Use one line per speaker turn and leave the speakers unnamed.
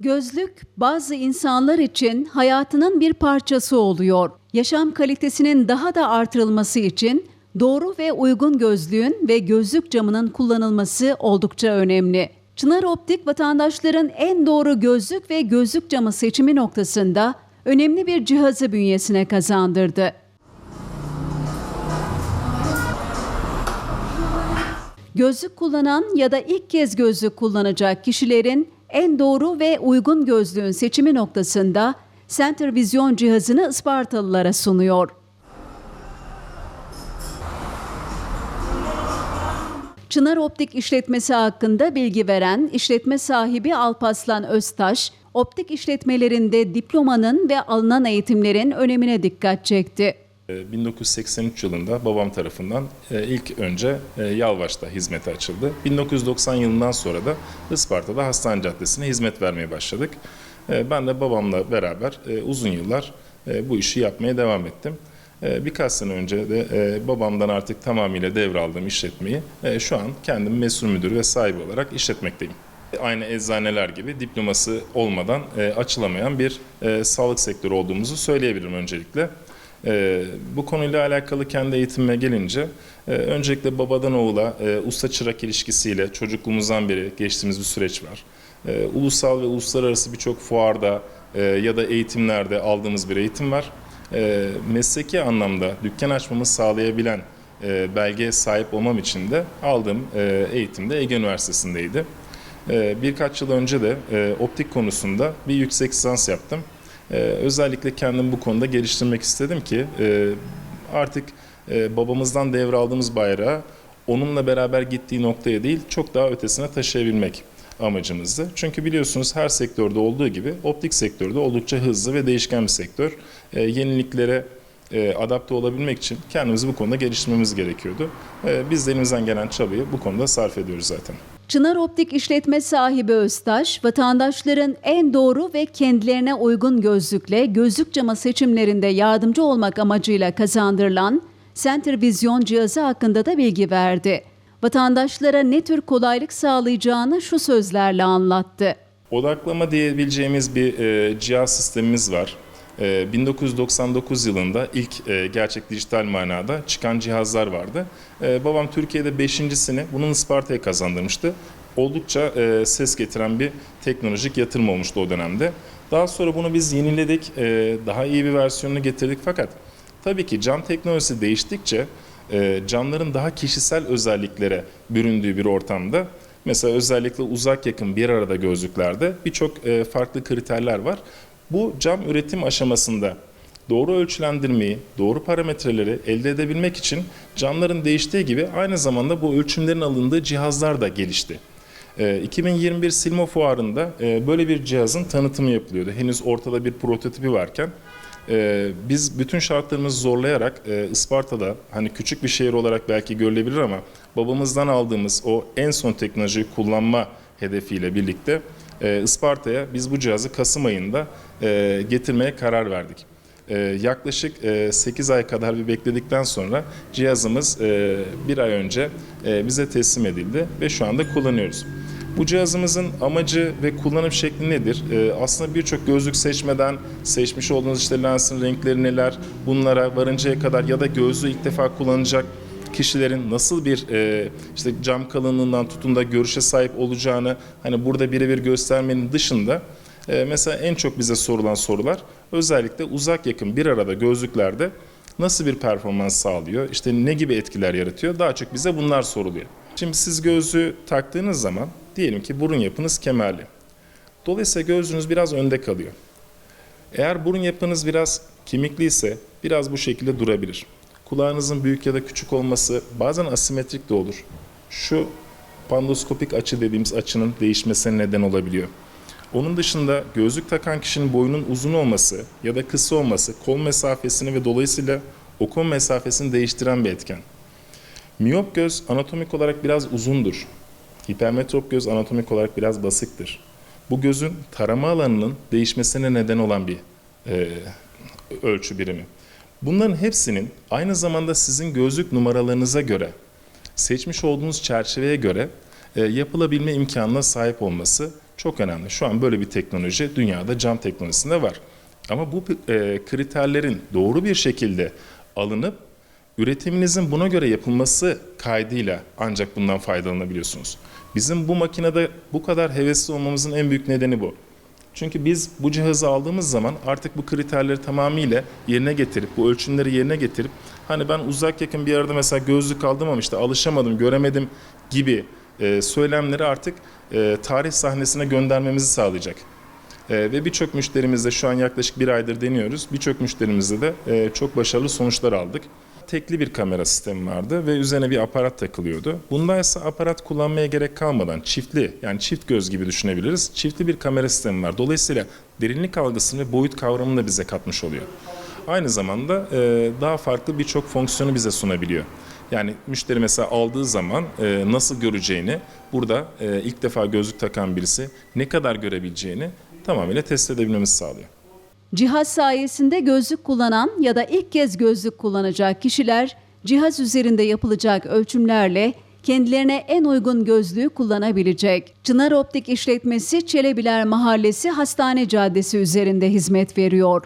Gözlük bazı insanlar için hayatının bir parçası oluyor. Yaşam kalitesinin daha da artırılması için doğru ve uygun gözlüğün ve gözlük camının kullanılması oldukça önemli. Çınar Optik vatandaşların en doğru gözlük ve gözlük camı seçimi noktasında önemli bir cihazı bünyesine kazandırdı. Gözlük kullanan ya da ilk kez gözlük kullanacak kişilerin en doğru ve uygun gözlüğün seçimi noktasında Center Vision cihazını Ispartalılara sunuyor. Çınar Optik işletmesi hakkında bilgi veren işletme sahibi Alpaslan Öztaş, optik işletmelerinde diplomanın ve alınan eğitimlerin önemine dikkat çekti.
Ee, 1983 yılında babam tarafından e, ilk önce e, Yalvaç'ta hizmete açıldı. 1990 yılından sonra da Isparta'da Hastane Caddesi'ne hizmet vermeye başladık. E, Ben de babamla beraber uzun yıllar bu işi yapmaya devam ettim. Birkaç sene önce de babamdan artık tamamıyla devraldığım işletmeyi şu an kendim mesul müdür ve sahibi olarak işletmekteyim. Aynı eczaneler gibi diploması olmadan açılamayan bir sağlık sektörü olduğumuzu söyleyebilirim öncelikle. Ee, bu konuyla alakalı kendi eğitimime gelince e, öncelikle babadan oğula e, usta çırak ilişkisiyle çocukluğumuzdan beri geçtiğimiz bir süreç var. E, ulusal ve uluslararası birçok fuarda ya da eğitimlerde aldığımız bir eğitim var. Mesleki anlamda dükkan açmamı sağlayabilen e, belgeye sahip olmam için de aldığım e, eğitim de Ege Üniversitesi'ndeydi. Birkaç yıl önce de optik konusunda bir yüksek lisans yaptım. Ee, özellikle kendimi bu konuda geliştirmek istedim ki e, artık e, babamızdan devraldığımız bayrağı onunla beraber gittiği noktaya değil çok daha ötesine taşıyabilmek amacımızdı. Çünkü biliyorsunuz her sektörde olduğu gibi optik sektörde oldukça hızlı ve değişken bir sektör. E, yeniliklere e, adapte olabilmek için kendimizi bu konuda geliştirmemiz gerekiyordu. E, biz de elimizden gelen çabayı bu konuda sarf ediyoruz zaten.
Çınar Optik işletme sahibi Öztaş, vatandaşların en doğru ve kendilerine uygun gözlükle gözlük camı seçimlerinde yardımcı olmak amacıyla kazandırılan Center Vision cihazı hakkında da bilgi verdi. Vatandaşlara ne tür kolaylık sağlayacağını şu sözlerle anlattı.
Odaklama diyebileceğimiz bir e, cihaz sistemimiz var. E, 1999 yılında ilk e, gerçek dijital manada çıkan cihazlar vardı. E, babam Türkiye'de beşincisini bunun Isparta'ya kazandırmıştı. Oldukça e, ses getiren bir teknolojik yatırım olmuştu o dönemde. Daha sonra bunu biz yeniledik, e, daha iyi bir versiyonunu getirdik fakat tabii ki cam teknolojisi değiştikçe camların daha kişisel özelliklere büründüğü bir ortamda Mesela özellikle uzak yakın bir arada gözlüklerde birçok farklı kriterler var. Bu cam üretim aşamasında doğru ölçülendirmeyi, doğru parametreleri elde edebilmek için camların değiştiği gibi aynı zamanda bu ölçümlerin alındığı cihazlar da gelişti. E, 2021 Silmo Fuarı'nda e, böyle bir cihazın tanıtımı yapılıyordu. Henüz ortada bir prototipi varken e, biz bütün şartlarımızı zorlayarak e, Isparta'da hani küçük bir şehir olarak belki görülebilir ama babamızdan aldığımız o en son teknolojiyi kullanma hedefiyle birlikte e, Isparta'ya biz bu cihazı Kasım ayında e, getirmeye karar verdik. E, yaklaşık e, 8 ay kadar bir bekledikten sonra cihazımız e, bir ay önce e, bize teslim edildi ve şu anda kullanıyoruz. Bu cihazımızın amacı ve kullanım şekli nedir? Ee, aslında birçok gözlük seçmeden seçmiş olduğunuz işte lensin renkleri neler bunlara varıncaya kadar ya da gözlüğü ilk defa kullanacak kişilerin nasıl bir e, işte cam kalınlığından tutun da görüşe sahip olacağını hani burada birebir göstermenin dışında e, mesela en çok bize sorulan sorular özellikle uzak yakın bir arada gözlüklerde nasıl bir performans sağlıyor? İşte ne gibi etkiler yaratıyor? Daha çok bize bunlar soruluyor. Şimdi siz gözlüğü taktığınız zaman diyelim ki burun yapınız kemerli. Dolayısıyla gözlüğünüz biraz önde kalıyor. Eğer burun yapınız biraz kemikli ise biraz bu şekilde durabilir. Kulağınızın büyük ya da küçük olması bazen asimetrik de olur. Şu pandoskopik açı dediğimiz açının değişmesine neden olabiliyor. Onun dışında gözlük takan kişinin boyunun uzun olması ya da kısa olması kol mesafesini ve dolayısıyla okul mesafesini değiştiren bir etken. Miyop göz anatomik olarak biraz uzundur. Hipermetrop göz anatomik olarak biraz basıktır. Bu gözün tarama alanının değişmesine neden olan bir e, ölçü birimi. Bunların hepsinin aynı zamanda sizin gözlük numaralarınıza göre, seçmiş olduğunuz çerçeveye göre e, yapılabilme imkanına sahip olması Çok önemli. Şu an böyle bir teknoloji dünyada cam teknolojisinde var. Ama bu e, kriterlerin doğru bir şekilde alınıp üretiminizin buna göre yapılması kaydıyla ancak bundan faydalanabiliyorsunuz. Bizim bu makinede bu kadar hevesli olmamızın en büyük nedeni bu. Çünkü biz bu cihazı aldığımız zaman artık bu kriterleri tamamıyla yerine getirip, bu ölçümleri yerine getirip hani ben uzak yakın bir yerde mesela gözlük aldım ama işte alışamadım, göremedim gibi e, söylemleri artık e, tarih sahnesine göndermemizi sağlayacak. E, ve birçok müşterimizde şu an yaklaşık bir aydır deniyoruz. Birçok müşterimizde de e, çok başarılı sonuçlar aldık. Tekli bir kamera sistemi vardı ve üzerine bir aparat takılıyordu. Bunda ise aparat kullanmaya gerek kalmadan çiftli yani çift göz gibi düşünebiliriz. Çiftli bir kamera sistemi var. Dolayısıyla derinlik algısını ve boyut kavramını da bize katmış oluyor. Aynı zamanda e, daha farklı birçok fonksiyonu bize sunabiliyor. Yani müşteri mesela aldığı zaman e, nasıl göreceğini burada e, ilk defa gözlük takan birisi ne kadar görebileceğini tamamıyla test edebilmemizi sağlıyor.
Cihaz sayesinde gözlük kullanan ya da ilk kez gözlük kullanacak kişiler cihaz üzerinde yapılacak ölçümlerle kendilerine en uygun gözlüğü kullanabilecek. Çınar Optik İşletmesi Çelebiler Mahallesi Hastane Caddesi üzerinde hizmet veriyor.